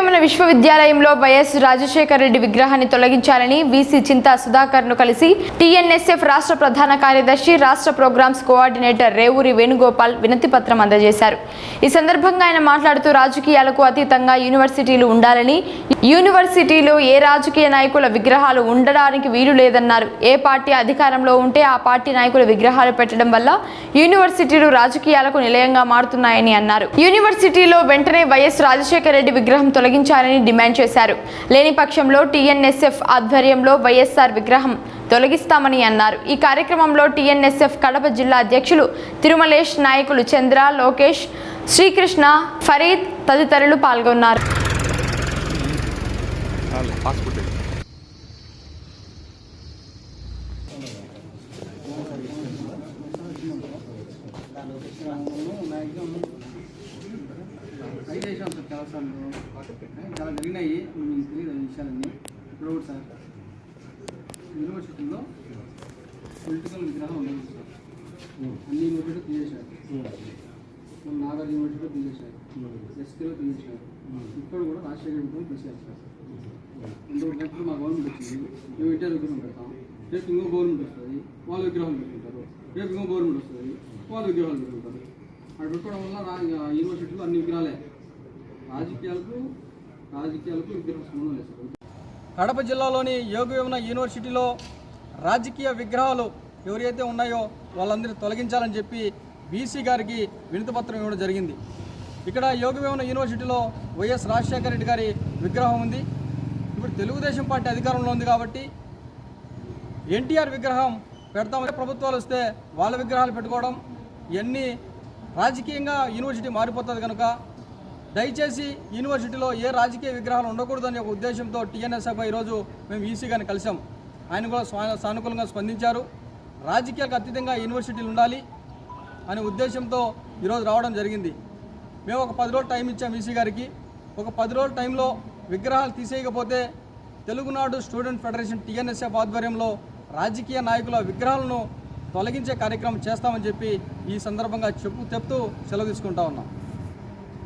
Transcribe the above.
వేమన విశ్వవిద్యాలయంలో వైఎస్ రాజశేఖర రెడ్డి విగ్రహాన్ని తొలగించాలని వీసీ చింతా సుధాకర్ను కలిసి టీఎన్ఎస్ఎఫ్ రాష్ట్ర ప్రధాన కార్యదర్శి రాష్ట్ర ప్రోగ్రామ్స్ కోఆర్డినేటర్ రేవూరి వేణుగోపాల్ వినతి పత్రం అందజేశారు. ఈ సందర్భంగా ఆయన మాట్లాడుతూ రాజకీయాలకు అతీతంగా యూనివర్సిటీలు ఉండాలని యూనివర్సిటీలో ఏ రాజకీయ నాయకుల విగ్రహాలు ఉండడానికి వీలు లేదన్నారు. ఏ పార్టీ అధికారంలో ఉంటే ఆ పార్టీ నాయకుల విగ్రహాలు పెట్టడం వల్ల యూనివర్సిటీలు రాజకీయాలకు నిలయంగా మారుతున్నాయని అన్నారు. యూనివర్సిటీలో వెంటనే వైఎస్ రాజశేఖర రెడ్డి విగ్రహం తొలగించాలని డిమాండ్ చేశారు. లేని పక్షంలో టీఎన్ఎస్ఎఫ్ ఆధ్వర్యంలో వైఎస్ఆర్ విగ్రహం తొలగిస్తామని అన్నారు. ఈ కార్యక్రమంలో టీఎన్ఎస్ఎఫ్ కడప జిల్లా అధ్యక్షులు తిరుమలేష్ నాయకులు చంద్ర లోకేష్ శ్రీకృష్ణ ఫరీద్ తదితరులు పాల్గొన్నారు. పాస్పోర్ట్ ట్రై చేసాం సార్ చాలాసార్లు చాలా జరిగినాయి మీకు తెలియదు విషయాలన్నీ ఇప్పుడు ఒకటి సార్ యూనివర్సిటీలో పొలిటికల్ విగ్రహం ఉండదు సార్ అన్ని యూనివర్సిటీలు తీసేశారు మన నాగర్ యూనివర్సిటీలో తీసేశారు ఎస్కేలో తీసేశారు ఇక్కడ కూడా రాజశేఖర్ విగ్రహం తీసేశారు సార్ రెండు గంటలు మా గవర్నమెంట్ వచ్చింది మేము ఇంటర్ విగ్రహం పెడతాం రేపు ఇంకో గవర్నమెంట్ వస్తుంది వాళ్ళ విగ్రహం పెట్టుకుంటారు రేపు ఇంకో గవర్నమెంట్ వస్తుంది వాళ్ళ ఉద్యోగాలు పెట్టుకుంటారు అక్కడ పెట్టుకోవడం వల్ల రా యూనివర్సిటీలో అన్ని విగ్రహాలే. రాజకీయాలకు రాజకీయాలకు విగ్రహం సంబంధం లేదు. కడప జిల్లాలోని యోగవేమన యూనివర్సిటీలో రాజకీయ విగ్రహాలు ఎవరైతే ఉన్నాయో వాళ్ళందరినీ తొలగించాలని చెప్పి బీసీ గారికి వినతిపత్రం ఇవ్వడం జరిగింది. ఇక్కడ యోగవేమన యూనివర్సిటీలో వైఎస్ రాజశేఖర రెడ్డి గారి విగ్రహం ఉంది. ఇప్పుడు తెలుగుదేశం పార్టీ అధికారంలో ఉంది కాబట్టి ఎన్టీఆర్ విగ్రహం పెడతామంటే ప్రభుత్వాలు వస్తే వాళ్ళ విగ్రహాలు పెట్టుకోవడం ఇవన్నీ రాజకీయంగా యూనివర్సిటీ మారిపోతుంది కనుక దయచేసి యూనివర్సిటీలో ఏ రాజకీయ విగ్రహాలు ఉండకూడదనే ఒక ఉద్దేశంతో టీఎన్ఎస్ఎఫ్ ఈరోజు మేము ఈసీ గారిని కలిసాం. ఆయన కూడా స్వా- సానుకూలంగా స్పందించారు. రాజకీయాలకు అతీతంగా యూనివర్సిటీలు ఉండాలి అనే ఉద్దేశంతో ఈరోజు రావడం జరిగింది. మేము ఒక పది రోజులు టైం ఇచ్చాం ఈసీ గారికి. ఒక పది రోజుల టైంలో విగ్రహాలు తీసేయకపోతే Telugunadu student federation T N S F ఆధ్వర్యంలో రాజకీయ నాయకుల విగ్రహాలను తొలగించే కార్యక్రమం చేస్తామని చెప్పి ఈ సందర్భంగా చెప్పు చెప్తూ సెలవు తీసుకుంటా ఉన్నాం.